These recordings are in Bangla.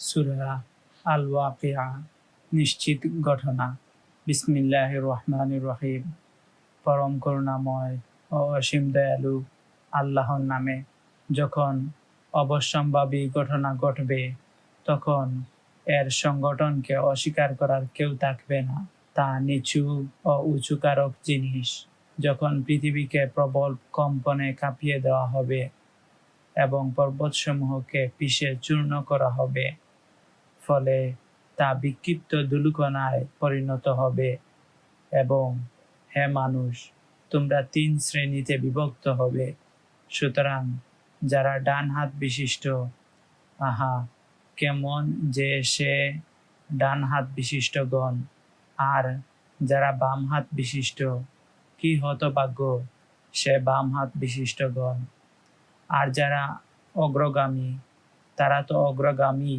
সুরা আল ওয়াকিয়া নিশ্চিত ঘটনা। বিসমিল্লাহ রহমান রহিম। পরম করুণাময় ও অসীম দয়ালু আল্লাহর নামে যখন অবশ্যম্ভাবী ঘটনা ঘটবে, তখন এর সংগঠনকে অস্বীকার করার কেউ থাকবে না। তা নিচু ও উঁচুকারক জিনিস যখন পৃথিবীকে প্রবল কম্পনে কাঁপিয়ে দেওয়া হবে এবং পর্বতসমূহকে পিষে চূর্ণ করা হবে। ফলে তা বিক্ষিপ্ত দুলুকণায় পরিণত হবে এবং, হে মানুষ, তোমরা তিন শ্রেণীতে বিভক্ত হবে। সুতরাং যারা ডান হাত বিশিষ্ট, আহা, কেমন যে সে ডান হাত বিশিষ্টগণ, আর যারা বাম হাত বিশিষ্ট, কি হতভাগ্য সে বাম হাত বিশিষ্টগণ। আর যারা অগ্রগামী, তারা তো অগ্রগামী।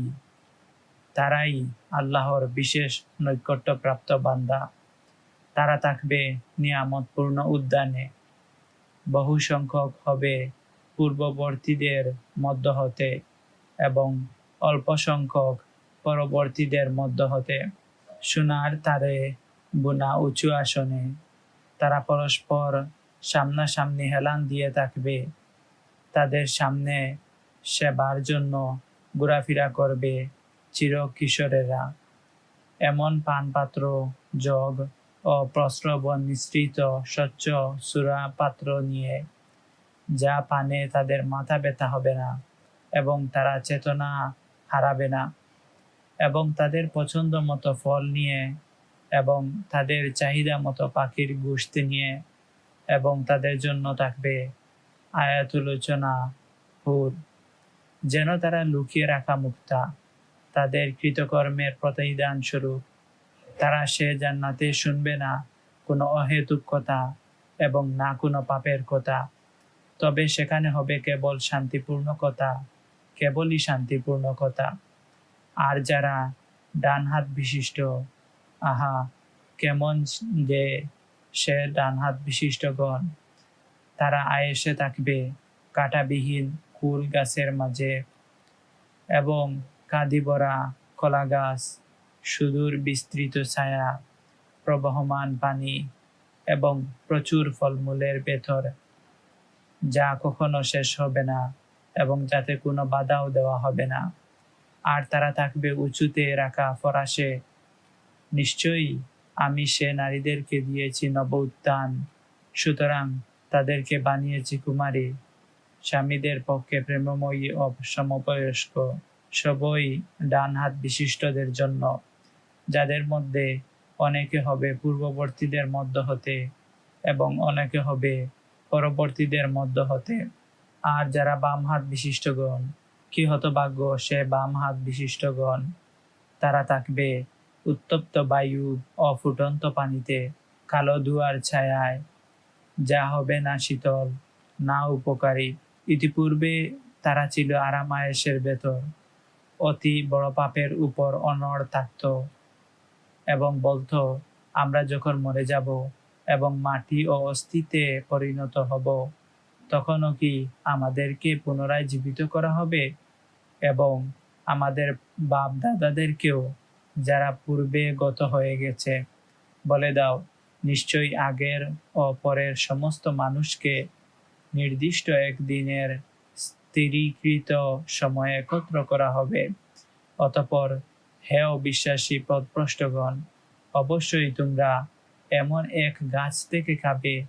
তারাই আল্লাহর বিশেষ নৈকট্যপ্রাপ্ত বান্দা। তারা থাকবে নিয়ামতপূর্ণ উদ্যানে। বহু সংখ্যক হবে পূর্ববর্তীদের মধ্য হতে এবং অল্প সংখ্যক পরবর্তীদের মধ্য হতে সোনার তারে বোনা উঁচু আসনে। তারা পরস্পর সামনাসামনি হেলান দিয়ে থাকবে। তাদের সামনে সেবার জন্য ঘোরাফেরা করবে। চির কিশোরেরা এমন পানপাত্র, জগ ও প্রস্রবণ মিশ্রিত স্বচ্ছ সুরা পাত্র নিয়ে, যা পানে তাদের মাথা ব্যথা হবে না এবং তারা চেতনা হারাবে না এবং তাদের পছন্দ মতো ফল নিয়ে এবং তাদের চাহিদা মতো পাখির গোষ্ঠী নিয়ে এবং তাদের জন্য থাকবে আয়াতুলোচনা হুর। যেন তারা লুকিয়ে রাখা মুক্তা। তাদের কৃতকর্মের প্রতিদান স্বরূপ। তারা সে জান্নাতে শুনবে না কোনো অহেতুক কথা এবং না কোনো পাপের কথা। তবে সেখানে হবে কেবল শান্তিপূর্ণ কথা, কেবলই শান্তিপূর্ণ কথা। আর যারা ডান হাত বিশিষ্ট, আহা, কেমন যে সে ডান হাত বিশিষ্টগণ, তারা আয়েসে থাকবে কাঁটাবিহীন কুল গাছের মাঝে। এবং কাঁদিবরা কলা গাছ সুদূর বিস্তৃত ছায়া, প্রবহমান পানি এবং প্রচুর ফলমূলের ভেতর, যা কখনো শেষ হবে না এবং যাতে কোনো বাধাও দেওয়া হবে না। আর তারা থাকবে উঁচুতে রাখা ফরাসে। নিশ্চয়ই আমি সে নারীদেরকে দিয়েছি নব উত্থান সুতরাং তাদেরকে বানিয়েছি কুমারী, স্বামীদের পক্ষে প্রেমময়ী ও সমবয়স্ক। সবই ডান হাত বিশিষ্টদের জন্য, যাদের মধ্যে অনেকে হবে পূর্ববর্তীদের মধ্য হতে এবং অনেকে হবে পরবর্তীদের মধ্য হতে। আর যারা বাম হাত বিশিষ্টগণ, কি হতভাগ্য সে বাম হাত বিশিষ্টগণ? তারা থাকবে উত্তপ্ত বায়ু অফুটন্ত পানিতে, কালো ধুয়ার ছায়ায়। যা হবে না শীতল, না উপকারী। ইতিপূর্বে তারা ছিল আরামায়েশের ভেতর। অতি বড় পাপের উপর অনড় থাকত এবং বলতো, আমরা যখন মরে যাব এবং মাটি ও অস্থিতে পরিণত হব, তখনও কি আমাদেরকে পুনরায় জীবিত করা হবে? এবং আমাদের বাপ দাদাদেরকেও যারা পূর্বে গত হয়ে গেছে, বলে দাও, নিশ্চয়ই আগের ও পরের সমস্ত মানুষকে নির্দিষ্ট একদিনের স্থিরীকৃত সময়ে একত্র করা হবে। অতপর, হে অবিশ্বাসী পদপ্রষ্টগণ, অবশ্যই তোমরা এমন এক গাছ থেকে খাবে,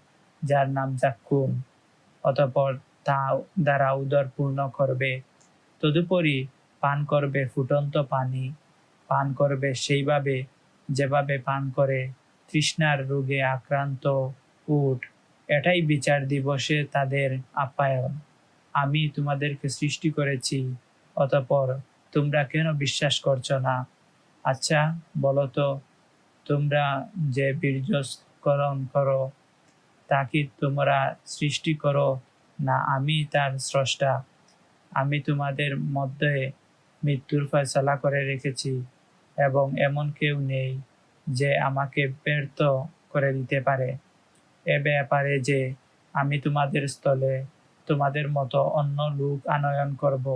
যার নাম জাক্কুম। অতপর, তা দ্বারা উদর পূর্ণ করবে। তদুপরি, পান করবে ফুটন্ত পানি। পান করবে সেইভাবে, যেভাবে পান করে তৃষ্ণার রোগে আক্রান্ত উঠ এটাই বিচার দিবসে তাদের আপ্যায়ন। আমি তোমাদেরকে সৃষ্টি করেছি, অতপর তোমরা কেন বিশ্বাস করছ না? আচ্ছা বলো তো, তোমরা যে বীর্যস্করণ করো তা কি তোমরা সৃষ্টি করো না আমি তার স্রষ্টা? আমি তোমাদের মধ্যে মৃত্যুর ফয়সলা করে রেখেছি এবং এমন কেউ নেই যে আমাকে ব্যর্থ করে দিতে পারে। এ ব্যাপারে যে আমি তোমাদের স্থলে তোমাদের মতো অন্য লোক আনয়ন করব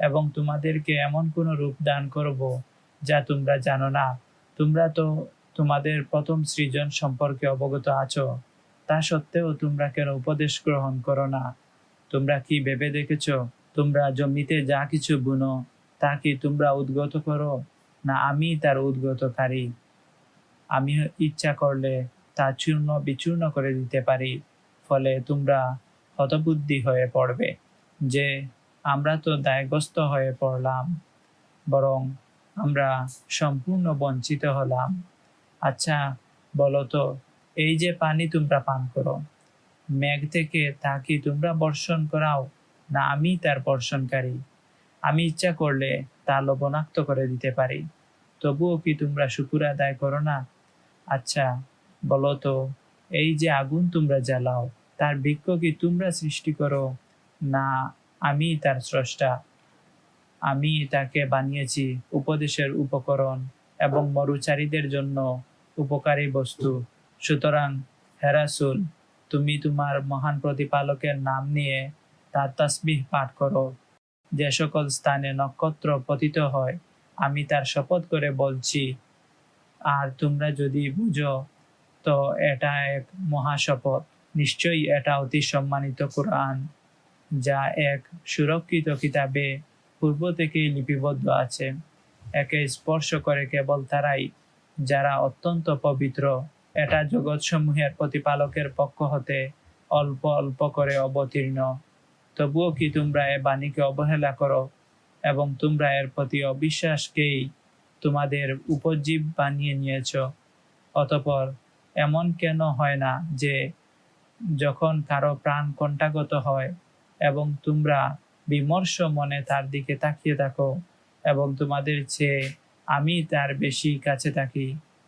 এবং তোমাদেরকে এমন কোনো রূপ দান করব যা তোমরা জানো না। তোমরা তো তোমাদের প্রথম সৃজন সম্পর্কে অবগত আছো। তা সত্ত্বেও তোমরা কেন উপদেশ গ্রহণ করো না? তোমরা কি ভেবে দেখেছ? তোমরা জমিতে যা কিছু বুনো, তা কি তোমরা উদ্গত করো? না, আমি তার উদ্গতকারী। আমি ইচ্ছা করলে তা চূর্ণ বিচূর্ণ করে দিতে পারি, ফলে তোমরা হতবুদ্ধি হয়ে পড়বে যে আমরা তো দায়গ্রস্ত হয়ে পড়লাম, বরং আমরা সম্পূর্ণ বঞ্চিত হলাম। আচ্ছা বলো তো, এই যে পানি তোমরা পান করো, মেঘ থেকে তা কি তোমরা বর্ষণ করাও, না আমি তার বর্ষণকারী? আমি ইচ্ছা করলে তা লবণাক্ত করে দিতে পারি, তবুও কি তোমরা শুকুর আদায় করো না? আচ্ছা বলো তো, এই যে আগুন তোমরা জ্বালাও তার বৃক্ষ কি তোমরা সৃষ্টি করো। না, আমি তার স্রষ্টা। আমি তাকে বানিয়েছি উপদেশের উপকরণ এবং মরুচারীদের জন্য উপকারী বস্তু। সুতরাং হেরাসুল তুমি তোমার মহান প্রতিপালকের নাম নিয়ে তার তসবিহ পাঠ করো। যে সকল স্থানে নক্ষত্র পতিত হয়, আমি তার শপথ করে বলছি, আর তোমরা যদি বুঝো, তো এটা এক মহাশপথ। নিশ্চয়ই এটা অতি সম্মানিত কোরআন, যা এক সুরক্ষিত কিতাবে পূর্ব থেকেই লিপিবদ্ধ আছে। একে স্পর্শ করে কেবল তারাই, যারা অত্যন্ত পবিত্র। এটা জগৎসমূহের প্রতিপালকের পক্ষ হতে অল্প অল্প করে অবতীর্ণ। তবুও কি তোমরা এ বাণীকে অবহেলা করো? এবং তোমরা এর প্রতি অবিশ্বাসকেই তোমাদের উপজীব বানিয়ে নিয়েছ? অতপর এমন কেন হয় না যে যখন কারও প্রাণ কণ্ঠাগত হয় এবং তোমরা বিমর্ষ মনে তার দিকে তাকিয়ে থাকো এবং তোমাদের চেয়ে আমি তার বেশি কাছে থাকি,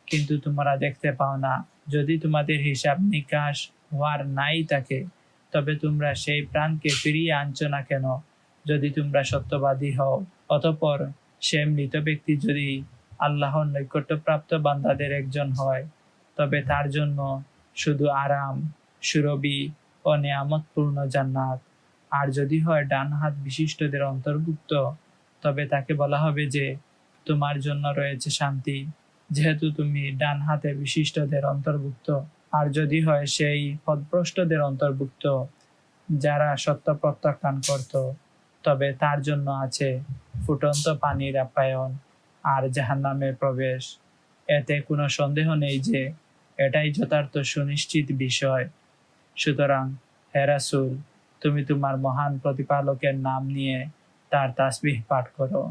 কিন্তু তোমরা দেখতে পাও না। যদি তোমাদের হিসাব নিকাশ হওয়ার নাই থাকে, তবে তোমরা সেই প্রাণকে ফিরিয়ে আনছো না কেন? যদি তোমরা সত্যবাদী হও, অতপর সে মৃত ব্যক্তি যদি আল্লাহর নৈকট্যপ্রাপ্ত বান্দাদের একজন হয়, তবে তার জন্য শুধু আরাম সুরবি ও নেয়ামতপূর্ণ জান্নাত। আর যদি হয় ডান হাত বিশিষ্টদের অন্তর্ভুক্ত, তবে তাকে বলা হবে যে, তোমার জন্য রয়েছে শান্তি। যেহেতু তুমি ডান হাতে বিশিষ্টদের অন্তর্ভুক্ত, আর যদি হয় সেই পদভ্রষ্টদের অন্তর্ভুক্ত, যারা সত্য প্রত্যাখ্যান করত, তবে তার জন্য আছে ফুটন্ত পানির আপ্যায়ন আর জাহান্নামের প্রবেশ। এতে কোনো সন্দেহ নেই যে, এটাই যথার্থ সুনিশ্চিত বিষয়। সুতরাং হেরাসুল তুমি তোমার মহান প্রতিপালকের নাম নিয়ে তার তাসবিহ পাঠ করো।